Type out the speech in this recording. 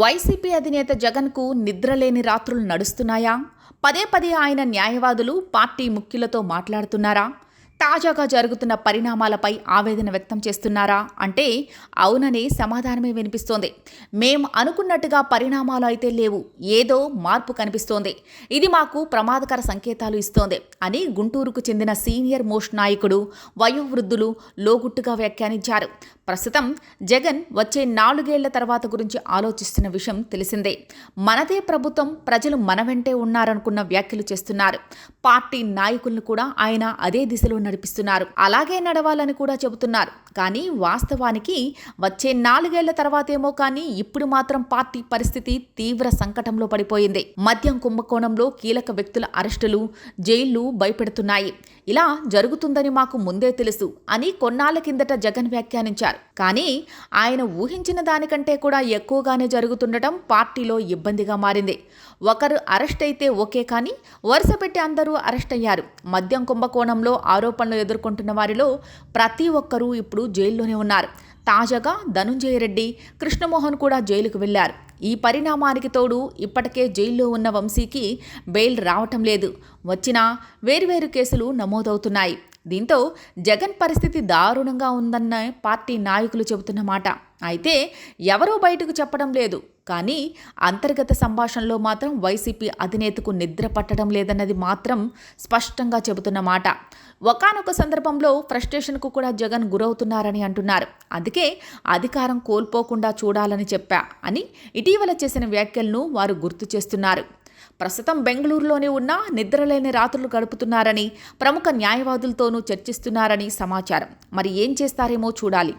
YCP అధినేత జగన్కు నిద్రలేని రాత్రులు నడుస్తున్నాయా? పదే పదే ఆయన న్యాయవాదులు పార్టీ ముఖ్యులతో మాట్లాడుతున్నారా? తాజాగా జరుగుతున్న పరిణామాలపై ఆవేదన వ్యక్తం చేస్తున్నారా? అంటే అవుననే సమాధానమే వినిపిస్తోంది. మేం అనుకున్నట్టుగా పరిణామాలు అయితే లేవు. ఏదో మార్పు కనిపిస్తోంది. ఇది మాకు ప్రమాదకర సంకేతాలు ఇస్తోంది అని గుంటూరుకు చెందిన సీనియర్ మోస్ట్ నాయకుడు వయోవృద్ధులు లోగుట్టుగా వ్యాఖ్యానించారు. ప్రస్తుతం జగన్ వచ్చే నాలుగేళ్ళ తర్వాత గురించి ఆలోచిస్తున్న విషయం తెలిసిందే. మనదే ప్రభుత్వం ప్రజలు మన వెంటే ఉన్నారనుకున్న వ్యాఖ్యలు చేస్తున్నారు. పార్టీ నాయకులను కూడా ఆయన అదే దిశలో నడిపిస్తున్నారు. అలాగే నడవాలని కూడా చెబుతున్నారు. కానీ వాస్తవానికి వచ్చే నాలుగేళ్ళ తర్వాతేమో కానీ ఇప్పుడు మాత్రం పార్టీ పరిస్థితి తీవ్ర సంకటంలో పడిపోయింది. మద్యం కుంభకోణంలో కీలక వ్యక్తుల అరెస్టులు జైళ్ళు భయపెడుతున్నాయి. ఇలా జరుగుతుందని మాకు ముందే తెలుసు అని కొన్నాళ్ళ కిందట జగన్ వ్యాఖ్యానించారు. కానీ ఆయన ఊహించిన దానికంటే కూడా ఎక్కువగానే జరుగుతుండటం పార్టీలో ఇబ్బందిగా మారింది. ఒకరు అరెస్ట్ అయితే ఓకే కానీ వరుస పెట్టి అందరూ అరెస్ట్ అయ్యారు. మద్యం కుంభకోణంలో ఆరోపణలు ఎదుర్కొంటున్న వారిలో ప్రతి ఒక్కరూ ఇప్పుడు జైల్లోనే ఉన్నారు. తాజాగా ధనుంజయ రెడ్డి కృష్ణమోహన్ కూడా జైలుకు వెళ్ళారు ఈ పరిణామానికి తోడు ఇప్పటికే జైల్లో ఉన్న వంశీకి బెయిల్ రావటం లేదు. వచ్చినా వేర్వేరు కేసులు నమోదవుతున్నాయి. దీంతో జగన్ పరిస్థితి దారుణంగా ఉందన్న పార్టీ నాయకులు చెబుతున్న మాట. అయితే ఎవరూ బయటకు చెప్పడం లేదు. కానీ అంతర్గత సంభాషణలో మాత్రం వైసీపీ అధినేతకు నిద్ర పట్టడం లేదన్నది మాత్రం స్పష్టంగా చెబుతున్న మాట. ఒకనొక సందర్భంలో ఫ్రస్ట్రేషన్కు కూడా జగన్ గురవుతున్నారని అంటున్నారు. అందుకే అధికారం కోల్పోకుండా చూడాలని చెప్పా అని ఇటీవల చేసిన వ్యాఖ్యలను వారు గుర్తు చేస్తున్నారు. ప్రస్తుతం బెంగళూరులోనే ఉన్న నిద్రలేని రాత్రులు గడుపుతున్నారని ప్రముఖ న్యాయవాదులతోనూ చర్చిస్తున్నారని సమాచారం. మరి ఏం చేస్తారేమో చూడాలి.